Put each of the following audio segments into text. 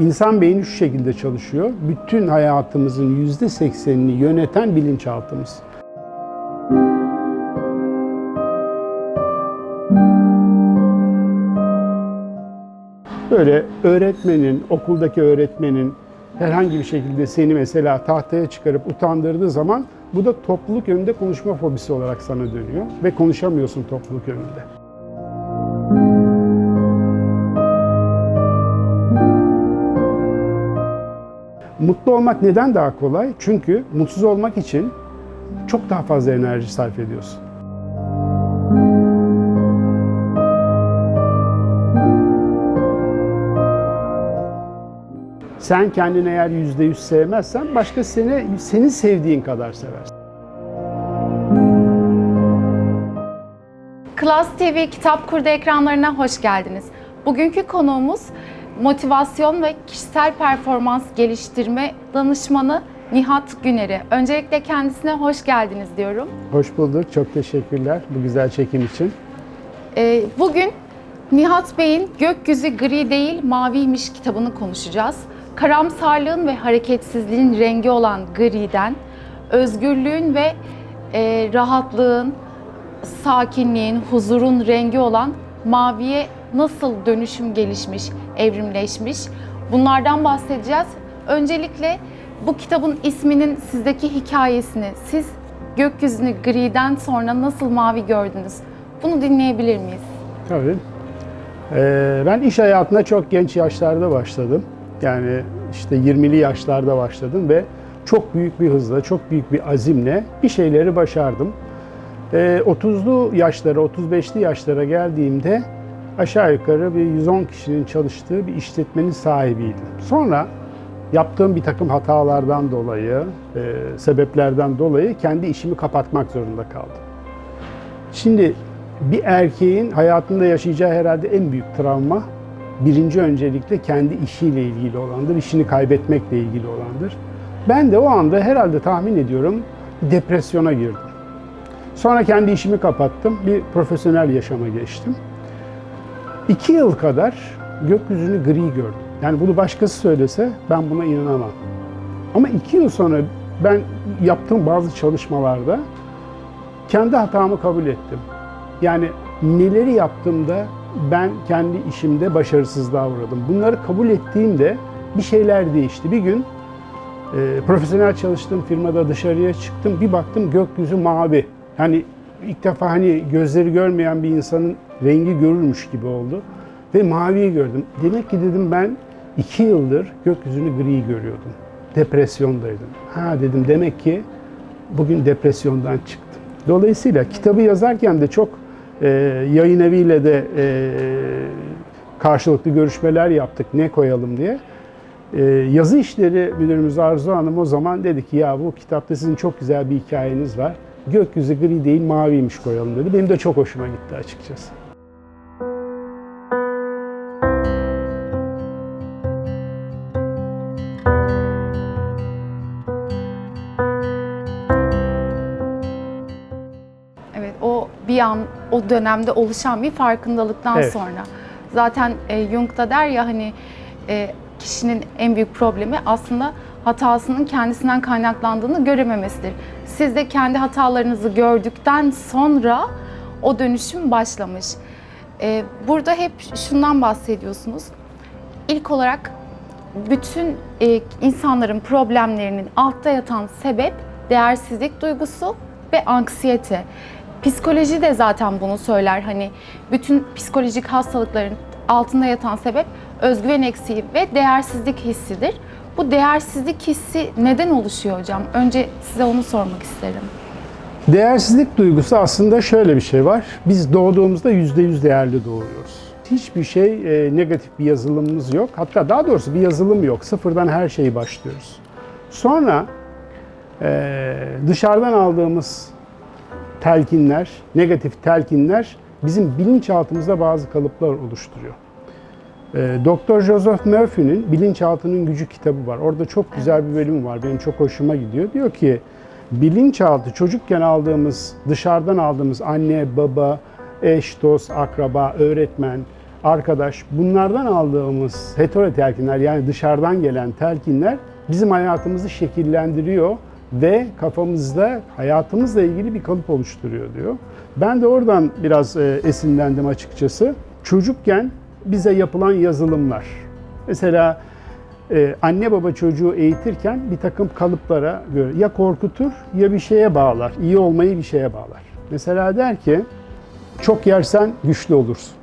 İnsan beyni şu şekilde çalışıyor. Bütün hayatımızın yüzde seksenini yöneten bilinçaltımız. Böyle öğretmenin, okuldaki öğretmenin herhangi bir şekilde seni mesela tahtaya çıkarıp utandırdığı zaman bu da topluluk önünde konuşma fobisi olarak sana dönüyor ve konuşamıyorsun topluluk önünde. Mutlu olmak neden daha kolay? Çünkü mutsuz olmak için çok daha fazla enerji sarf ediyorsun. Sen kendini eğer yüzde yüz sevmezsen başka seni senin sevdiğin kadar seversin. Klas TV Kitap Kurdu ekranlarına hoş geldiniz. Bugünkü konuğumuz motivasyon ve kişisel performans geliştirme danışmanı Nihat Güner'i. Öncelikle kendisine hoş geldiniz diyorum. Hoş bulduk. Çok teşekkürler bu güzel çekim için. Ee, bugün Nihat Bey'in Gökyüzü Gri Değil Maviymiş kitabını konuşacağız. Karamsarlığın ve hareketsizliğin rengi olan griden, özgürlüğün ve e, rahatlığın, sakinliğin, huzurun rengi olan maviye nasıl dönüşüm gelişmiş, evrimleşmiş bunlardan bahsedeceğiz. Öncelikle bu kitabın isminin sizdeki hikayesini, siz gökyüzünü griden sonra nasıl mavi gördünüz? Bunu dinleyebilir miyiz? Tabii. Ee, ben iş hayatına çok genç yaşlarda başladım. Yani işte 20'li yaşlarda başladım ve çok büyük bir hızla, çok büyük bir azimle bir şeyleri başardım. Ee, 30'lu yaşlara, 35'li yaşlara geldiğimde aşağı yukarı bir 110 kişinin çalıştığı bir işletmenin sahibiydim. Sonra yaptığım bir takım hatalardan dolayı, e, sebeplerden dolayı kendi işimi kapatmak zorunda kaldım. Şimdi bir erkeğin hayatında yaşayacağı herhalde en büyük travma birinci öncelikle kendi işiyle ilgili olandır, işini kaybetmekle ilgili olandır. Ben de o anda herhalde tahmin ediyorum depresyona girdim. Sonra kendi işimi kapattım, bir profesyonel yaşama geçtim. İki yıl kadar gökyüzünü gri gördüm. Yani bunu başkası söylese ben buna inanamam. Ama iki yıl sonra ben yaptığım bazı çalışmalarda kendi hatamı kabul ettim. Yani neleri yaptığımda ben kendi işimde başarısızlığa uğradım. Bunları kabul ettiğimde bir şeyler değişti. Bir gün e, profesyonel çalıştığım firmada dışarıya çıktım. Bir baktım gökyüzü mavi. Yani ilk defa hani gözleri görmeyen bir insanın rengi görülmüş gibi oldu. Ve maviyi gördüm. Demek ki dedim ben iki yıldır gökyüzünü gri görüyordum. Depresyondaydım. Ha dedim demek ki bugün depresyondan çıktım. Dolayısıyla kitabı yazarken de çok e, yayın eviyle de e, karşılıklı görüşmeler yaptık ne koyalım diye. E, yazı işleri müdürümüz Arzu Hanım o zaman dedi ki ya bu kitapta sizin çok güzel bir hikayeniz var. Gökyüzü gri değil maviymiş koyalım dedi. Benim de çok hoşuma gitti açıkçası. Evet, o bir an o dönemde oluşan bir farkındalıktan Evet. sonra. Zaten e, Jung da der ya hani e, kişinin en büyük problemi aslında hatasının kendisinden kaynaklandığını görememesidir. Siz de kendi hatalarınızı gördükten sonra o dönüşüm başlamış. E, burada hep şundan bahsediyorsunuz. İlk olarak bütün e, insanların problemlerinin altta yatan sebep değersizlik duygusu ve anksiyete. Psikoloji de zaten bunu söyler. Hani bütün psikolojik hastalıkların altında yatan sebep özgüven eksiği ve değersizlik hissidir. Bu değersizlik hissi neden oluşuyor hocam? Önce size onu sormak isterim. Değersizlik duygusu aslında şöyle bir şey var. Biz doğduğumuzda yüzde yüz değerli doğuyoruz. Hiçbir şey e, negatif bir yazılımımız yok. Hatta daha doğrusu bir yazılım yok. Sıfırdan her şeyi başlıyoruz. Sonra e, dışarıdan aldığımız telkinler, negatif telkinler bizim bilinçaltımızda bazı kalıplar oluşturuyor. E, Doktor Joseph Murphy'nin Bilinçaltının Gücü kitabı var. Orada çok güzel bir bölüm var. Benim çok hoşuma gidiyor. Diyor ki bilinçaltı çocukken aldığımız, dışarıdan aldığımız anne, baba, eş, dost, akraba, öğretmen, arkadaş bunlardan aldığımız hetero telkinler yani dışarıdan gelen telkinler bizim hayatımızı şekillendiriyor ve kafamızda hayatımızla ilgili bir kalıp oluşturuyor diyor. Ben de oradan biraz e, esinlendim açıkçası. Çocukken bize yapılan yazılımlar. Mesela e, anne baba çocuğu eğitirken bir takım kalıplara göre ya korkutur ya bir şeye bağlar. İyi olmayı bir şeye bağlar. Mesela der ki çok yersen güçlü olursun.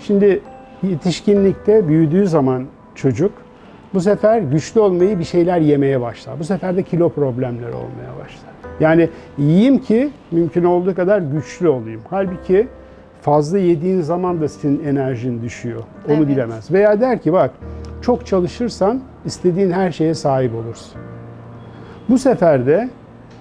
Şimdi yetişkinlikte büyüdüğü zaman çocuk bu sefer güçlü olmayı bir şeyler yemeye başlar. Bu sefer de kilo problemleri olmaya başlar. Yani yiyeyim ki mümkün olduğu kadar güçlü olayım. Halbuki fazla yediğin zaman da senin enerjin düşüyor. Onu Evet. bilemez. Veya der ki bak çok çalışırsan istediğin her şeye sahip olursun. Bu sefer de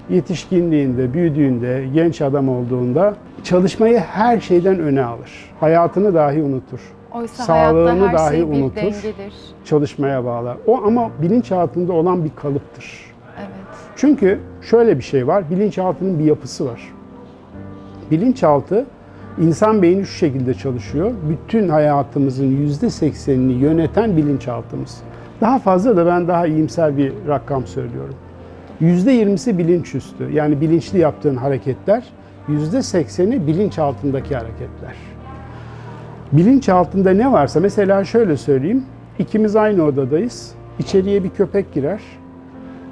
yetişkinliğinde, büyüdüğünde, genç adam olduğunda çalışmayı her şeyden öne alır. Hayatını dahi unutur. Oysa Sağlığını her dahi şey bir unutur. dengedir. Çalışmaya bağlar. O ama bilinçaltında olan bir kalıptır. Evet. Çünkü şöyle bir şey var, bilinçaltının bir yapısı var. Bilinçaltı, insan beyni şu şekilde çalışıyor. Bütün hayatımızın yüzde seksenini yöneten bilinçaltımız. Daha fazla da ben daha iyimser bir rakam söylüyorum. Yüzde yirmisi bilinçüstü. Yani bilinçli yaptığın hareketler, yüzde sekseni bilinçaltındaki hareketler. Bilinç altında ne varsa mesela şöyle söyleyeyim. İkimiz aynı odadayız. İçeriye bir köpek girer.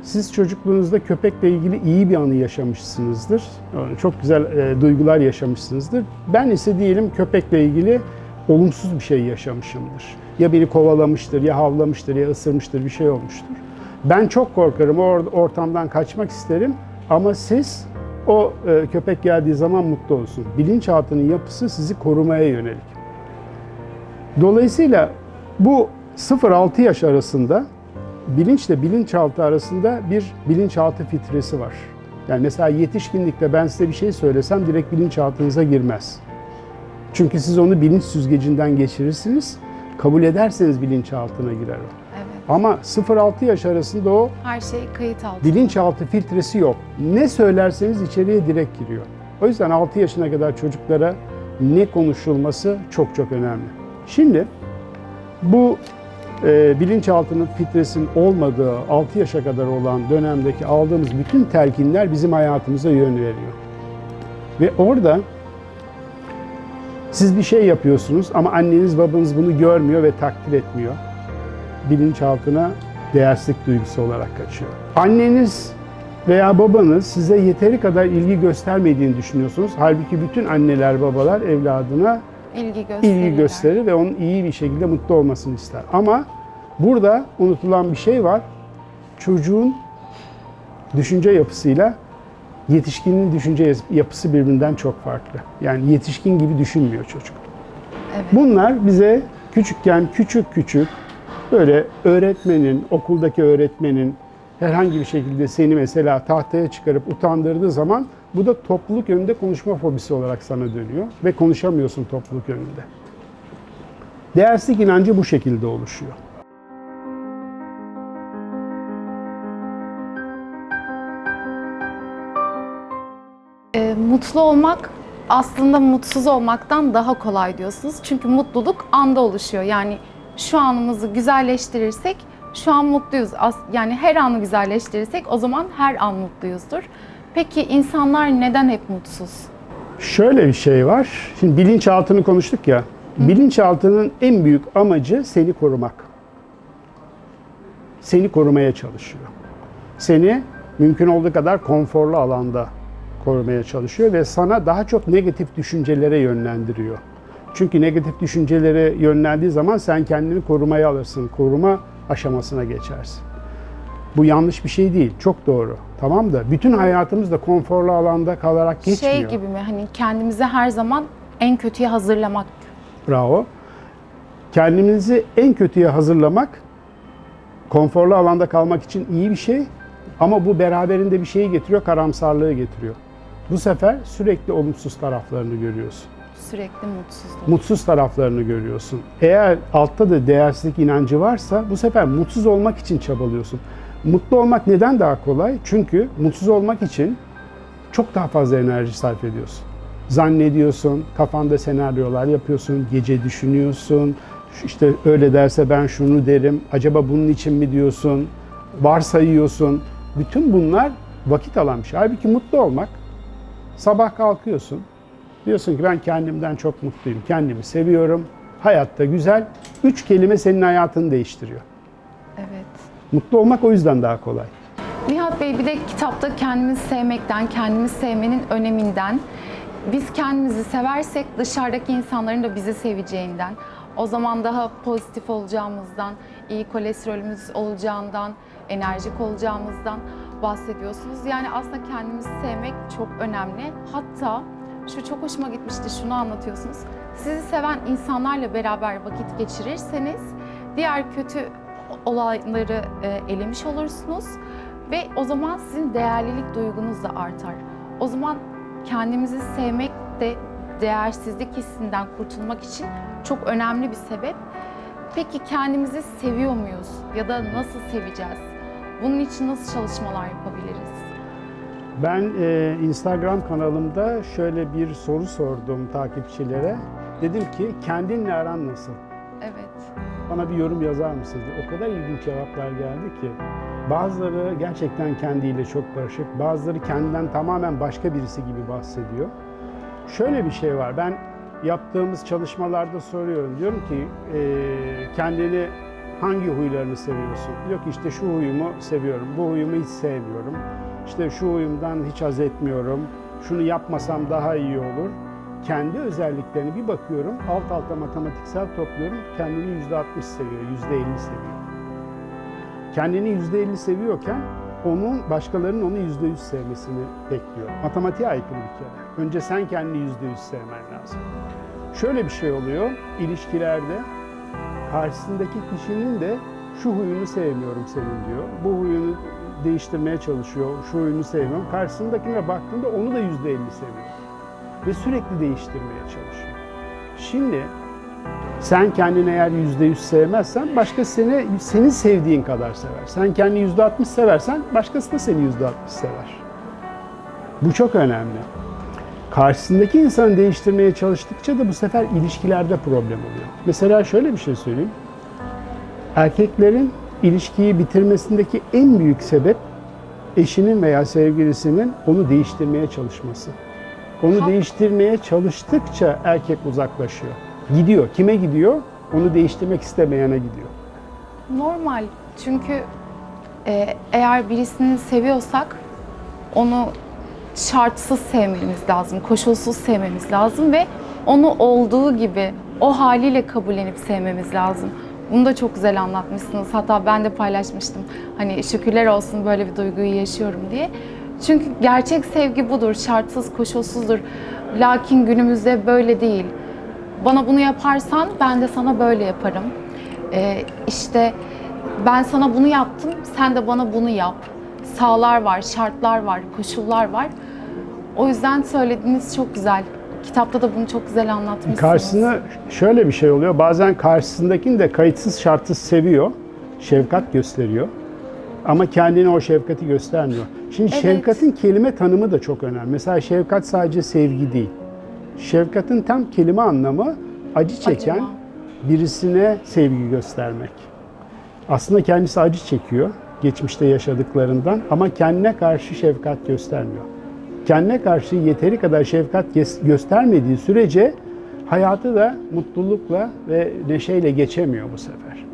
Siz çocukluğunuzda köpekle ilgili iyi bir anı yaşamışsınızdır. Yani Çok güzel e, duygular yaşamışsınızdır. Ben ise diyelim köpekle ilgili olumsuz bir şey yaşamışımdır. Ya beni kovalamıştır, ya havlamıştır, ya ısırmıştır, bir şey olmuştur. Ben çok korkarım, o or- ortamdan kaçmak isterim. Ama siz o e, köpek geldiği zaman mutlu olsun. Bilinçaltının yapısı sizi korumaya yönelik. Dolayısıyla bu 0-6 yaş arasında bilinçle bilinçaltı arasında bir bilinçaltı filtresi var. Yani mesela yetişkinlikte ben size bir şey söylesem direkt bilinçaltınıza girmez. Çünkü siz onu bilinç süzgecinden geçirirsiniz. Kabul ederseniz bilinçaltına girer o. Evet. Ama 0-6 yaş arasında o Her şey kayıt altında. bilinçaltı filtresi yok. Ne söylerseniz içeriye direkt giriyor. O yüzden 6 yaşına kadar çocuklara ne konuşulması çok çok önemli. Şimdi bu e, bilinçaltının filtresinin olmadığı 6 yaşa kadar olan dönemdeki aldığımız bütün telkinler bizim hayatımıza yön veriyor. Ve orada siz bir şey yapıyorsunuz ama anneniz babanız bunu görmüyor ve takdir etmiyor bilinçaltına değersizlik duygusu olarak kaçıyor. Anneniz veya babanız size yeteri kadar ilgi göstermediğini düşünüyorsunuz. Halbuki bütün anneler babalar evladına İlgi gösterirler. ilgi gösterir ve onun iyi bir şekilde mutlu olmasını ister. Ama burada unutulan bir şey var. Çocuğun düşünce yapısıyla yetişkinin düşünce yapısı birbirinden çok farklı. Yani yetişkin gibi düşünmüyor çocuk. Evet. Bunlar bize küçükken küçük küçük böyle öğretmenin, okuldaki öğretmenin herhangi bir şekilde seni mesela tahtaya çıkarıp utandırdığı zaman bu da topluluk önünde konuşma fobisi olarak sana dönüyor ve konuşamıyorsun topluluk önünde. Değersizlik inancı bu şekilde oluşuyor. Ee, mutlu olmak aslında mutsuz olmaktan daha kolay diyorsunuz. Çünkü mutluluk anda oluşuyor. Yani şu anımızı güzelleştirirsek şu an mutluyuz. Yani her anı güzelleştirirsek o zaman her an mutluyuzdur. Peki insanlar neden hep mutsuz? Şöyle bir şey var. Şimdi bilinçaltını konuştuk ya. Bilinçaltının en büyük amacı seni korumak. Seni korumaya çalışıyor. Seni mümkün olduğu kadar konforlu alanda korumaya çalışıyor ve sana daha çok negatif düşüncelere yönlendiriyor. Çünkü negatif düşüncelere yönlendiği zaman sen kendini korumaya alırsın. Koruma aşamasına geçersin. Bu yanlış bir şey değil. Çok doğru. Tamam da bütün hayatımız da konforlu alanda kalarak geçmiyor. Şey gibi mi hani kendimizi her zaman en kötüye hazırlamak. Bravo. Kendimizi en kötüye hazırlamak, konforlu alanda kalmak için iyi bir şey. Ama bu beraberinde bir şeyi getiriyor, karamsarlığı getiriyor. Bu sefer sürekli olumsuz taraflarını görüyorsun. Sürekli mutsuzluk. Mutsuz taraflarını görüyorsun. Eğer altta da değersizlik inancı varsa bu sefer mutsuz olmak için çabalıyorsun. Mutlu olmak neden daha kolay? Çünkü mutsuz olmak için çok daha fazla enerji sarf ediyorsun. zannediyorsun, kafanda senaryolar yapıyorsun, gece düşünüyorsun. İşte öyle derse ben şunu derim, acaba bunun için mi diyorsun, varsayıyorsun. Bütün bunlar vakit alan bir şey. Halbuki mutlu olmak, sabah kalkıyorsun, diyorsun ki ben kendimden çok mutluyum, kendimi seviyorum, hayatta güzel. Üç kelime senin hayatını değiştiriyor. Evet. Mutlu olmak o yüzden daha kolay. Nihat Bey bir de kitapta kendimizi sevmekten, kendimizi sevmenin öneminden, biz kendimizi seversek dışarıdaki insanların da bizi seveceğinden, o zaman daha pozitif olacağımızdan, iyi kolesterolümüz olacağından, enerjik olacağımızdan bahsediyorsunuz. Yani aslında kendimizi sevmek çok önemli. Hatta şu çok hoşuma gitmişti, şunu anlatıyorsunuz. Sizi seven insanlarla beraber vakit geçirirseniz diğer kötü olayları e, elemiş olursunuz ve o zaman sizin değerlilik duygunuz da artar. O zaman kendimizi sevmek de değersizlik hissinden kurtulmak için çok önemli bir sebep. Peki kendimizi seviyor muyuz ya da nasıl seveceğiz? Bunun için nasıl çalışmalar yapabiliriz? Ben e, Instagram kanalımda şöyle bir soru sordum takipçilere. Dedim ki kendinle aran nasıl? Evet. Bana bir yorum yazar mısınız? O kadar ilginç cevaplar geldi ki. Bazıları gerçekten kendiyle çok barışık, bazıları kendinden tamamen başka birisi gibi bahsediyor. Şöyle bir şey var, ben yaptığımız çalışmalarda soruyorum. Diyorum ki e, kendini hangi huylarını seviyorsun? Ki işte şu huyumu seviyorum, bu huyumu hiç sevmiyorum. İşte şu huyumdan hiç haz etmiyorum, şunu yapmasam daha iyi olur. Kendi özelliklerine bir bakıyorum, alt alta matematiksel topluyorum, kendini yüzde 60 seviyor, yüzde 50 seviyor. Kendini yüzde 50 seviyorken onun başkalarının onu yüzde 100 sevmesini bekliyor. Matematiğe aykırı bir kere. Önce sen kendini yüzde 100 sevmen lazım. Şöyle bir şey oluyor ilişkilerde karşısındaki kişinin de şu huyunu sevmiyorum senin diyor. Bu huyunu değiştirmeye çalışıyor. Şu huyunu sevmiyorum. Karşısındakine baktığında onu da yüzde elli seviyor. Ve sürekli değiştirmeye çalışıyor. Şimdi sen kendini eğer yüzde yüz sevmezsen başkası seni senin sevdiğin kadar sever. Sen kendini yüzde altmış seversen başkası da seni yüzde altmış sever. Bu çok önemli. Karşısındaki insanı değiştirmeye çalıştıkça da bu sefer ilişkilerde problem oluyor. Mesela şöyle bir şey söyleyeyim. Erkeklerin ilişkiyi bitirmesindeki en büyük sebep eşinin veya sevgilisinin onu değiştirmeye çalışması. Onu değiştirmeye çalıştıkça erkek uzaklaşıyor. Gidiyor. Kime gidiyor? Onu değiştirmek istemeyene gidiyor. Normal. Çünkü e, eğer birisini seviyorsak onu şartsız sevmemiz lazım, koşulsuz sevmemiz lazım ve onu olduğu gibi o haliyle kabullenip sevmemiz lazım. Bunu da çok güzel anlatmışsınız. Hatta ben de paylaşmıştım. Hani şükürler olsun böyle bir duyguyu yaşıyorum diye. Çünkü gerçek sevgi budur. Şartsız, koşulsuzdur. Lakin günümüzde böyle değil. Bana bunu yaparsan ben de sana böyle yaparım. Ee, işte ben sana bunu yaptım, sen de bana bunu yap. Sağlar var, şartlar var, koşullar var. O yüzden söylediğiniz çok güzel. Kitapta da bunu çok güzel anlatmışsınız. Karşısına şöyle bir şey oluyor. Bazen karşısındakini de kayıtsız şartsız seviyor. Şefkat gösteriyor. Ama kendine o şefkati göstermiyor. Şimdi Evet. şefkatin kelime tanımı da çok önemli. Mesela şefkat sadece sevgi değil. Şefkatin tam kelime anlamı acı çeken Acıma. birisine sevgi göstermek. Aslında kendisi acı çekiyor geçmişte yaşadıklarından ama kendine karşı şefkat göstermiyor. Kendine karşı yeteri kadar şefkat göstermediği sürece hayatı da mutlulukla ve neşeyle geçemiyor bu sefer.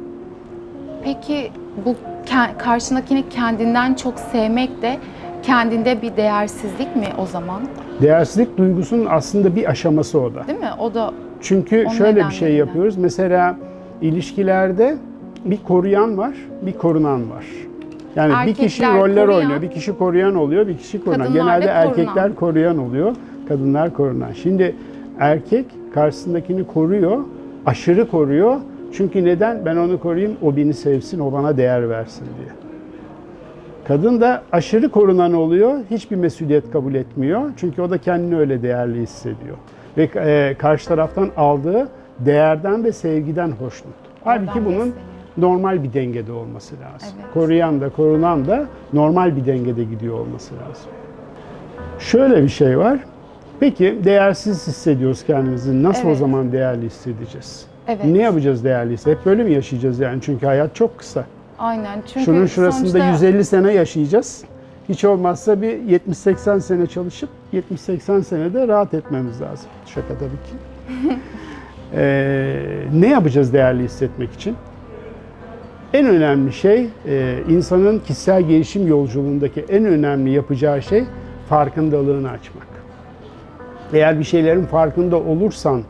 Peki bu ke- karşındakini kendinden çok sevmek de kendinde bir değersizlik mi o zaman? Değersizlik duygusunun aslında bir aşaması o da. Değil mi? O da Çünkü Onun şöyle bir şey nedenlerinden. yapıyoruz. Mesela ilişkilerde bir koruyan var, bir korunan var. Yani bir kişi Erkekler roller koruyan, oynuyor, bir kişi koruyan oluyor, bir kişi korunan. kadınlar da Genelde korunan. erkekler koruyan oluyor, kadınlar korunan. Şimdi erkek karşısındakini koruyor, aşırı koruyor. Çünkü neden? Ben onu koruyayım, o beni sevsin, o bana değer versin diye. Kadın da aşırı korunan oluyor, hiçbir mesuliyet kabul etmiyor. Çünkü o da kendini öyle değerli hissediyor. Ve e, karşı taraftan aldığı değerden ve sevgiden hoşnut. Halbuki bunun besleniyor. normal bir dengede olması lazım. Evet. Koruyan da korunan da normal bir dengede gidiyor olması lazım. Şöyle bir şey var. Peki değersiz hissediyoruz kendimizi. Nasıl o Evet. zaman değerli hissedeceğiz? Evet. Ne yapacağız değerliyse? Hep böyle mi yaşayacağız yani? Çünkü hayat çok kısa. Aynen. Çünkü Şunun şurasında sonuçta 150 sene yaşayacağız. Hiç olmazsa bir 70-80 sene çalışıp 70-80 senede rahat etmemiz lazım. Şaka tabii ki. Ee, ne yapacağız değerli hissetmek için? En önemli şey e, insanın kişisel gelişim yolculuğundaki en önemli yapacağı şey farkındalığını açmak. Eğer bir şeylerin farkında olursan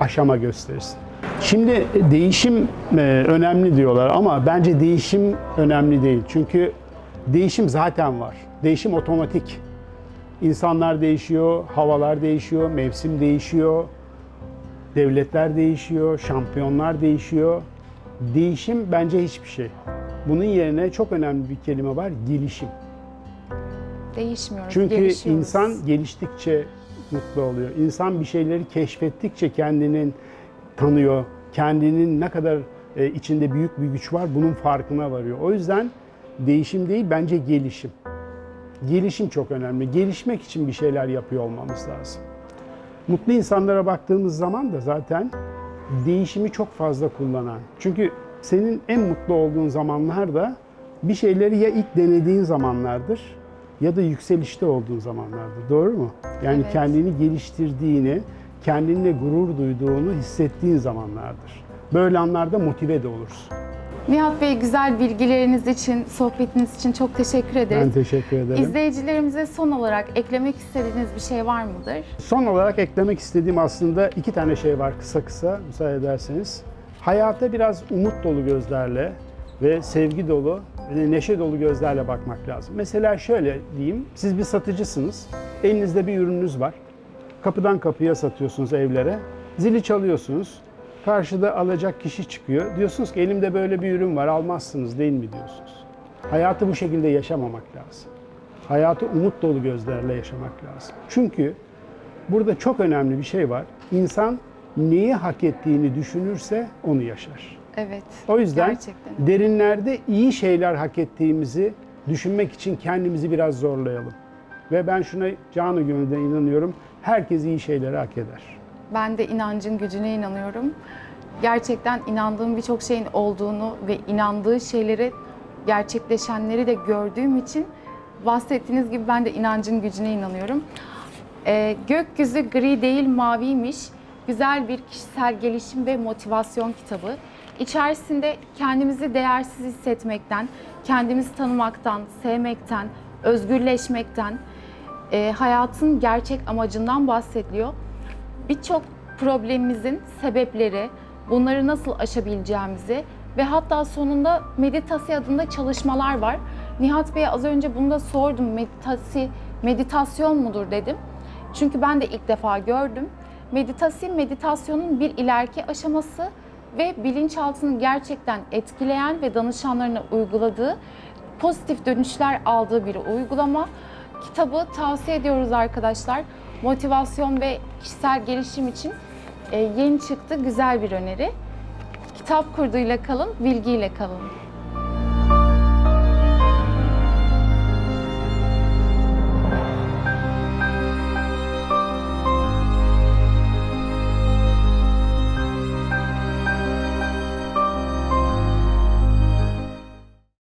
aşama gösterirsin. Şimdi değişim e, önemli diyorlar ama bence değişim önemli değil. Çünkü değişim zaten var. Değişim otomatik. İnsanlar değişiyor, havalar değişiyor, mevsim değişiyor, devletler değişiyor, şampiyonlar değişiyor. Değişim bence hiçbir şey. Bunun yerine çok önemli bir kelime var, gelişim. değişmiyoruz. Çünkü insan geliştikçe mutlu oluyor. İnsan bir şeyleri keşfettikçe kendinin tanıyor. Kendinin ne kadar e, içinde büyük bir güç var bunun farkına varıyor. O yüzden değişim değil bence gelişim. Gelişim çok önemli. Gelişmek için bir şeyler yapıyor olmamız lazım. Mutlu insanlara baktığımız zaman da zaten değişimi çok fazla kullanan. Çünkü senin en mutlu olduğun zamanlar da bir şeyleri ya ilk denediğin zamanlardır ya da yükselişte olduğun zamanlardır. Doğru mu? Yani Evet. kendini geliştirdiğini, kendinle gurur duyduğunu hissettiğin zamanlardır. Böyle anlarda motive de olursun. Nihat Bey güzel bilgileriniz için, sohbetiniz için çok teşekkür ederiz. Ben teşekkür ederim. İzleyicilerimize son olarak eklemek istediğiniz bir şey var mıdır? Son olarak eklemek istediğim aslında iki tane şey var kısa kısa müsaade ederseniz. Hayata biraz umut dolu gözlerle ve sevgi dolu ve neşe dolu gözlerle bakmak lazım. Mesela şöyle diyeyim, siz bir satıcısınız, elinizde bir ürününüz var. Kapıdan kapıya satıyorsunuz evlere, zili çalıyorsunuz. Karşıda alacak kişi çıkıyor. Diyorsunuz ki elimde böyle bir ürün var, almazsınız değil mi diyorsunuz. Hayatı bu şekilde yaşamamak lazım. Hayatı umut dolu gözlerle yaşamak lazım. Çünkü Burada çok önemli bir şey var. İnsan neyi hak ettiğini düşünürse onu yaşar. Evet. O yüzden Gerçekten. derinlerde iyi şeyler hak ettiğimizi düşünmek için kendimizi biraz zorlayalım. Ve ben şuna canı gönülden inanıyorum. Herkes iyi şeyleri hak eder. Ben de inancın gücüne inanıyorum. Gerçekten inandığım birçok şeyin olduğunu ve inandığı şeyleri gerçekleşenleri de gördüğüm için bahsettiğiniz gibi ben de inancın gücüne inanıyorum. Ee, gökyüzü gri değil maviymiş. Güzel bir kişisel gelişim ve motivasyon kitabı. İçerisinde kendimizi değersiz hissetmekten, kendimizi tanımaktan, sevmekten, özgürleşmekten, e, hayatın gerçek amacından bahsediliyor birçok problemimizin sebepleri, bunları nasıl aşabileceğimizi ve hatta sonunda meditasi adında çalışmalar var. Nihat Bey'e az önce bunu da sordum. Meditasi, meditasyon mudur dedim. Çünkü ben de ilk defa gördüm. Meditasi, meditasyonun bir ileriki aşaması ve bilinçaltını gerçekten etkileyen ve danışanlarına uyguladığı, pozitif dönüşler aldığı bir uygulama. Kitabı tavsiye ediyoruz arkadaşlar. Motivasyon ve kişisel gelişim için e, yeni çıktı güzel bir öneri. Kitap kurduğuyla kalın, bilgiyle kalın.